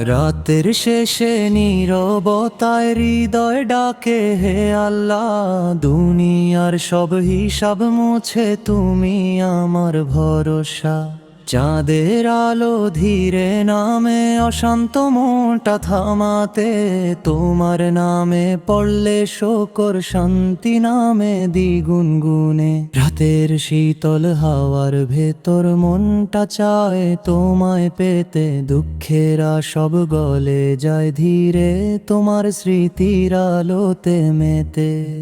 রাতের শেষে নীরবতায় হৃদয় ডাকে হে আল্লাহ দুনিয়ার সব হিসাব মুছে তুমি আমার ভরসা। চাঁদের আলো ধীরে নামে, অশান্ত মনটা থামাতে। তোমার নামে পড়লে শোকর শান্তি নামে দ্বিগুণ গুণে। রাতের শীতল হাওয়ার ভেতর মনটা চায়, তোমায় পেতে দুঃখেরা সব গলে যায় ধীরে। তোমার স্মৃতির আলোতে মেতে।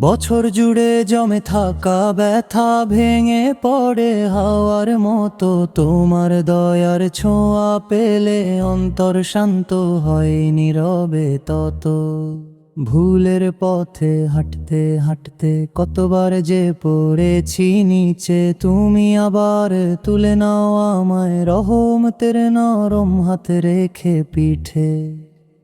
বছর জুড়ে জমে থাকা ব্যথা ভেঙে পড়ে হাওয়ার মতো। তোমার দয়ার ছোঁয়া পেলে অন্তর শান্ত হয় নীরবে তত। ভুলের পথে হাঁটতে হাঁটতে কতবার যে পড়েছি নিচে, তুমি আবার তুলে নাও আমায় রহম রহমতের নরম হাত রেখে পিঠে।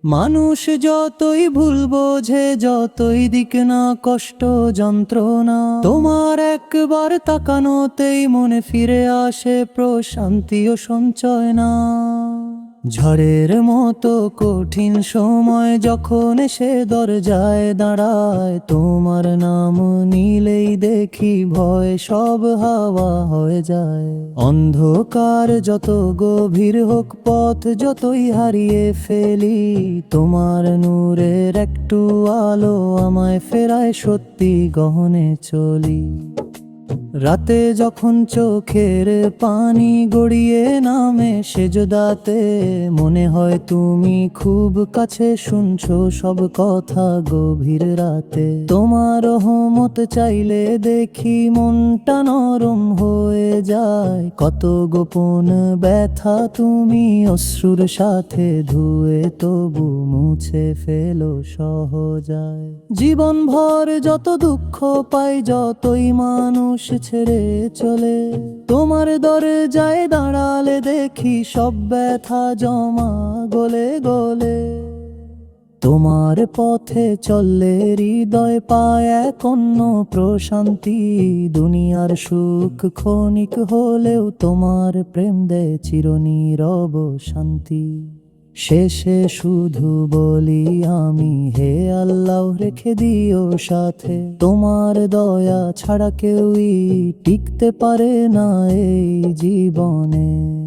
মানুষ যতই ভুল বোঝে, যতই দিক না কষ্ট, যন্ত্রণা, তোমার একবার তাকানোতেই মনে ফিরে আসে প্রশান্তি ও সঞ্চয় না ঝড়ের মতো কঠিন সময় যখন সে দরজায় দাঁড়ায়, তোমার নাম নিলেই দেখি ভয়, সব হাওয়া হয়ে যায়। অন্ধকার যত গভীর হোক পথ যতই হারিয়ে ফেলি, তোমার নূরের একটু আলো আমায় ফেরায় সত্যি গহনে চলি। রাতে যখন চোখের পানি গড়িয়ে নামে সেজদাতে মনে হয় তুমি খুব কাছে শুনছো সব কথা গভীর রাতে। তোমার হমত চাইলে দেখি মনটা নরম হয়ে যায়। কত গোপন ব্যথা তুমি অশ্রুর সাথে ধুয়ে তবু মুছে ফেলো সহজায়। জীবন ভর যত দুঃখ পাই, যতই মানুষ ছেড়ে চলে, তোমার দরে যায় দাঁড়ালে দেখি সব ব্যথা জমা গলে গলে। তোমার পথে চললে হৃদয় পায় এক অন্য প্রশান্তি। দুনিয়ার সুখ ক্ষণিক হলেও তোমার প্রেম দেয় চিরনীরব শান্তি। শেষে শুধু বলি আমি, হে আল্লাহ, রেখে দিও সাথে। তোমার দয়া ছাড়া কেউই টিকতে পারে না এই জীবনে।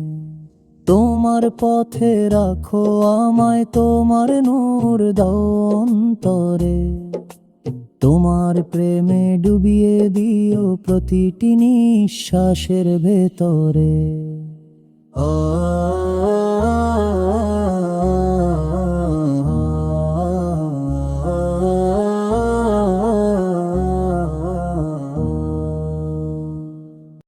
তোমার পথে রাখো আমায়, তোমার নূর দাও অন্তরে। তোমার প্রেমে ডুবিয়ে দিও প্রতিটি নিঃশ্বাসের ভেতরে। আ